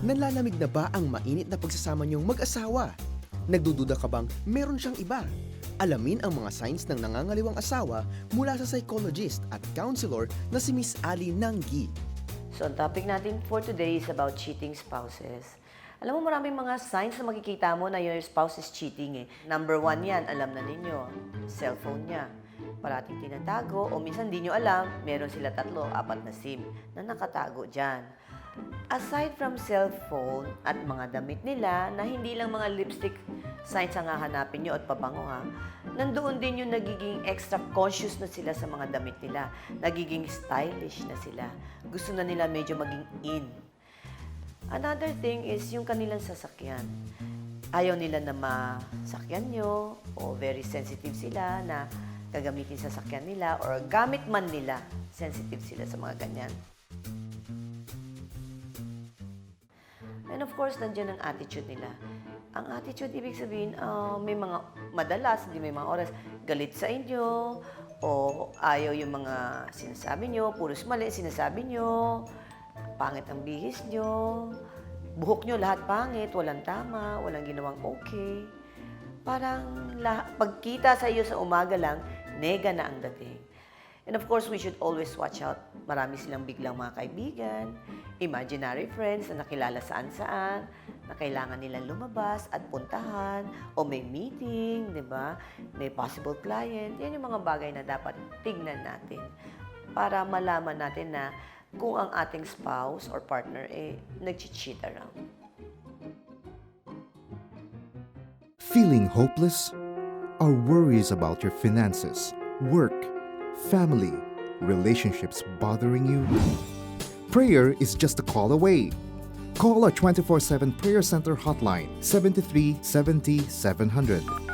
Nanlalamig na ba ang mainit na pagsasama niyong mag-asawa? Nagdududa ka bang meron siyang iba? Alamin ang mga signs ng nangangaliwang asawa mula sa psychologist at counselor na si Miss Ali Nanggi. So, ang topic natin for today is about cheating spouses. Alam mo, maraming mga signs na makikita mo na your spouse is cheating eh. Number one yan, alam na ninyo, cellphone niya. Parating tinatago o minsan di nyo alam, meron sila tatlo, apat na SIM na nakatago dyan. Aside from cellphone at mga damit nila na hindi lang mga lipstick signs ang hahanapin nyo at pabango ha, nandoon din yung nagiging extra conscious na sila sa mga damit nila. Nagiging stylish na sila. Gusto na nila medyo maging in. Another thing is yung kanilang sasakyan. Ayaw nila na masakyan nyo o very sensitive sila na gagamitin sa sasakyan nila or gamit man nila, sensitive sila sa mga ganyan. And of course, nandiyan ang attitude nila. Ang attitude, ibig sabihin, ah, may mga madalas, hindi may mga oras, galit sa inyo, o ayaw yung mga sinasabi nyo, puros mali sinasabi nyo, pangit ang bihis nyo, buhok nyo lahat pangit, walang tama, walang ginawang okay. Parang lah- pagkita sa iyo sa umaga lang, nega na ang dating. And of course, we should always watch out. Marami silang biglang mga kaibigan, imaginary friends na nakilala saan-saan, na kailangan nilang lumabas at puntahan, o may meeting, di ba? May possible client. Yan yung mga bagay na dapat tignan natin para malaman natin na kung ang ating spouse or partner eh nag-cheat around. Feeling hopeless? Are worries about your finances, work, family, relationships bothering you? Prayer is just a call away. Call our 24 7 Prayer Center hotline 73 70 700.